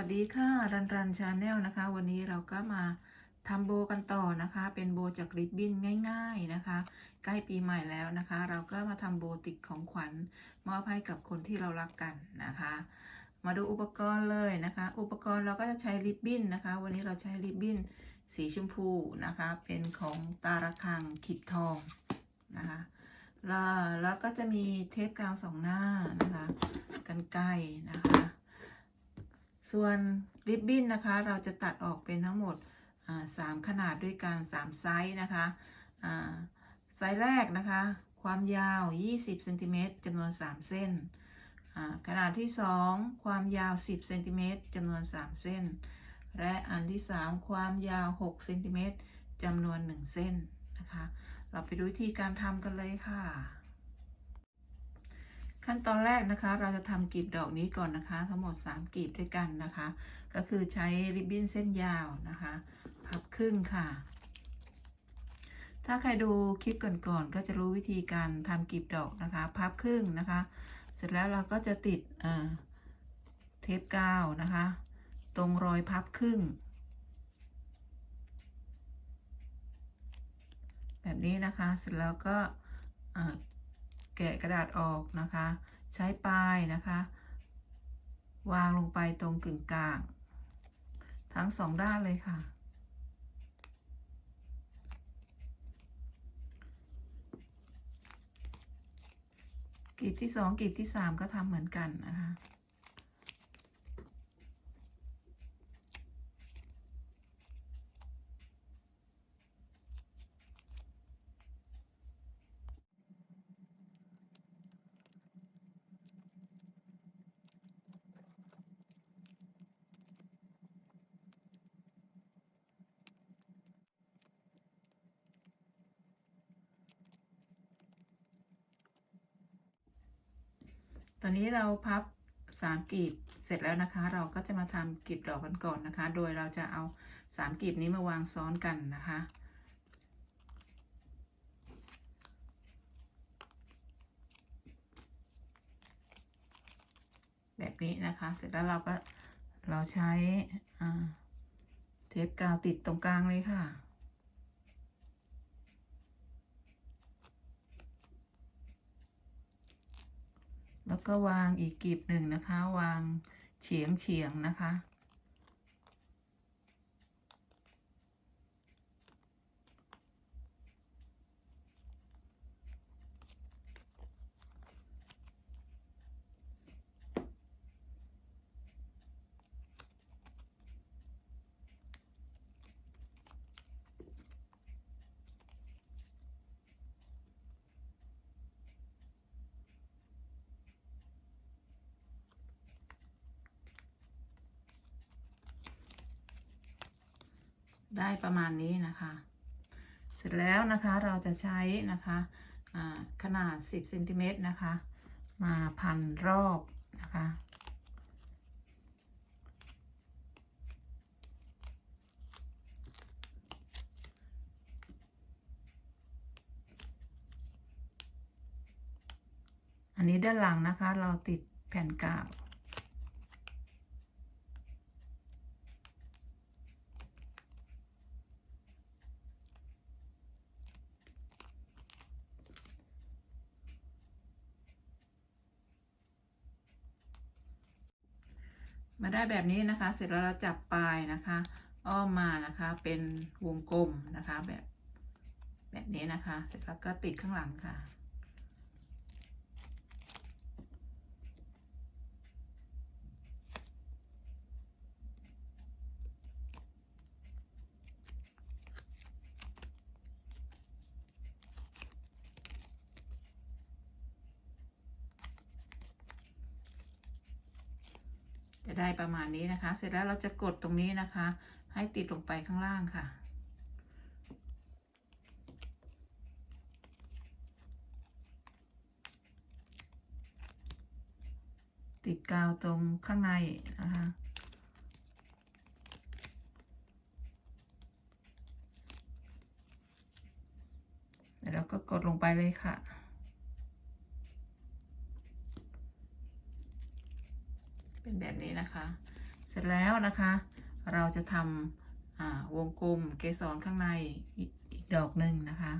วัสดีค่ะรันรันชาแนลนะคะ วันนี้เราก็มาทำโบกันต่อนะคะ เป็นโบจากริบบิ้นง่าย ๆนะคะ ใกล้ปีใหม่แล้วนะคะ เราก็มาทำโบติดของขวัญมอบให้กับคนที่เรารักกันนะคะ มาดูอุปกรณ์เลยนะคะ อุปกรณ์เราก็จะใช้ริบบิ้นนะคะ วันนี้เราใช้ริบบิ้นสีชมพูนะคะ เป็นของตาระคังขีดทองนะคะแล้วแล้วก็จะมีเทปกาวสองหน้านะคะกันไกรนะคะ ส่วนริบบิ้นนะคะ เราจะตัดออกเป็นทั้งหมดสามขนาดด้วยกัน3ไซส์นะคะไซส์แรกนะคะ ความยาว 20เซนติเมตรจำนวน 3 เส้นขนาดที่ 2 ความยาว 10เซนติเมตรจำนวน 3 เส้น และอันที่ 3 ความยาว6เซนติเมตรจำนวน 1 เส้นนะคะ เราไปดูวิธีการทำกันเลยค่ะ ขั้นตอนแรกนะคะ เราจะทำกลีบดอกนี้ก่อนนะคะ ทั้งหมด 3กลีบด้วยกันนะคะ ก็คือใช้ริบบิ้นเส้นยาวนะคะ พับครึ่งค่ะ ถ้าใครดูคลิปก่อนๆก็จะรู้วิธีการทำกลีบดอกนะคะ พับครึ่งนะคะ เสร็จแล้วเราก็จะติดเเทปกาวนะคะ ตรงรอยพับครึ่ง แบบนี้นะคะ เสร็จแล้วก็ แกะกระดาษออกนะคะ ใช้ปลายนะคะ วางลงไปตรงกึ่งกลาง ทั้งสองด้านเลยค่ะ กลีบที่สองกลีบที่สามก็ทำเหมือนกันนะคะ ตอนนี้เราพับสามกลีบเสร็จแล้วนะคะ เราก็จะมาทำกลีบดอกกันก่อนนะคะ โดยเราจะเอาสามกลีบนี้มาวางซ้อนกันนะคะ แบบนี้นะคะ เสร็จแล้วเราก็เราใช้เทปกาวติดตรงกลางเลยค่ะ แล้วก็วางอีกกลีบหนึ่งนะคะ วางเฉียงเฉียงนะคะ ได้ประมาณนี้นะคะ เสร็จแล้วนะคะเราจะใช้นะคะขนาด 10เซนติเมตรนะคะ มาพันรอบนะคะอันนี้ด้านหลังนะคะเราติดแผ่นกาว มาได้แบบนี้นะคะ เสร็จแล้วเราจับปลายนะคะ อ้อมมานะคะเป็นวงกลมนะคะแบบ แบบนี้นะคะ เสร็จแล้วก็ติดข้างหลังค่ะ จะได้ประมาณนี้นะคะ เสร็จแล้วเราจะกดตรงนี้นะคะ ให้ติดลงไปข้างล่างค่ะ ติดกาวตรงข้างในนะคะแล้วก็กดลงไปเลยค่ะ เป็นแบบนี้นะคะ เสร็จแล้วนะคะ เราจะทำวงกลมเกสรข้างในอีกดอกหนึ่งนะคะ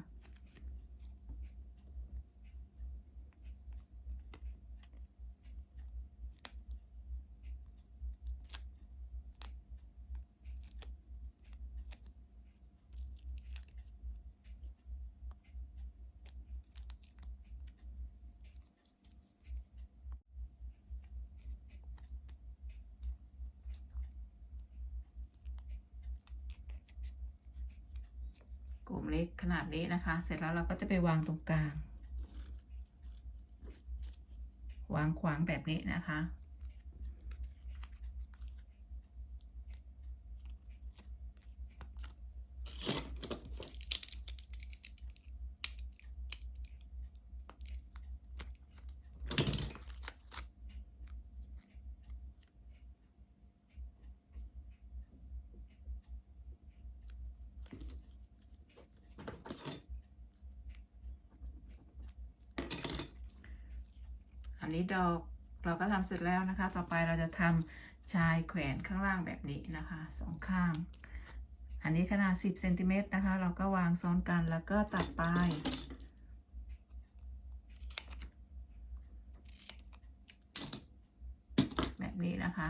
กลมเล็กขนาดนี้นะคะ เสร็จแล้วเราก็จะไปวางตรงกลาง วางขวางแบบนี้นะคะ นนี้ดอกเราก็ทำเสร็จแล้วนะคะ ต่อไปเราจะทำชายแขวนข้างล่างแบบนี้นะคะสองข้าง อันนี้ขนาด 10เซนติเมตรนะคะ เราก็วางซ้อนกันแล้วก็ตัดปลายแบบนี้นะคะ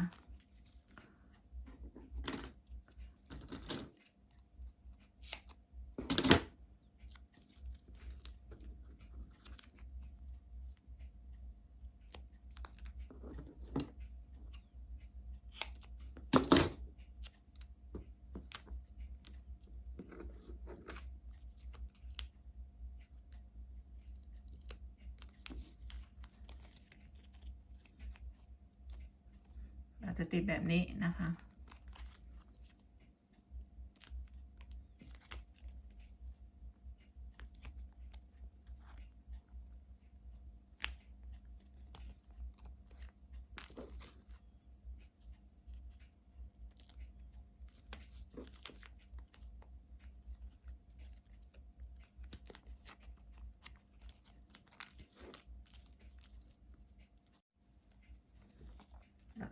จะติดแบบนี้นะคะ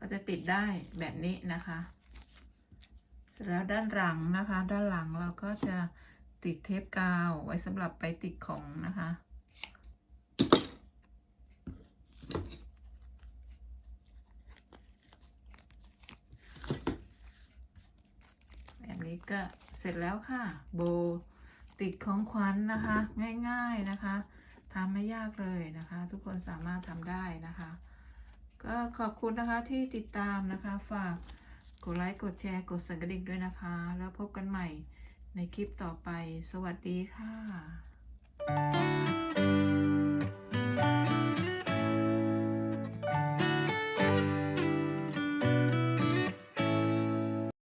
ก็จะติดได้แบบนี้นะคะ เสร็จแล้วด้านหลังนะคะ ด้านหลังเราก็จะติดเทปกาวไว้สำหรับไปติดของนะคะแบบนี้ก็เสร็จแล้วค่ะ โบติดของขวัญนนะคะ ง่ายๆนะคะทำไม่ยากเลยนะคะ ทุกคนสามารถทำได้นะคะ ก็ขอบคุณนะคะที่ติดตามนะคะ ฝากกดไลค์กดแชร์กดสั่นกระดิ่งด้วยนะคะ แล้วพบกันใหม่ในคลิปต่อไป สวัสดีค่ะ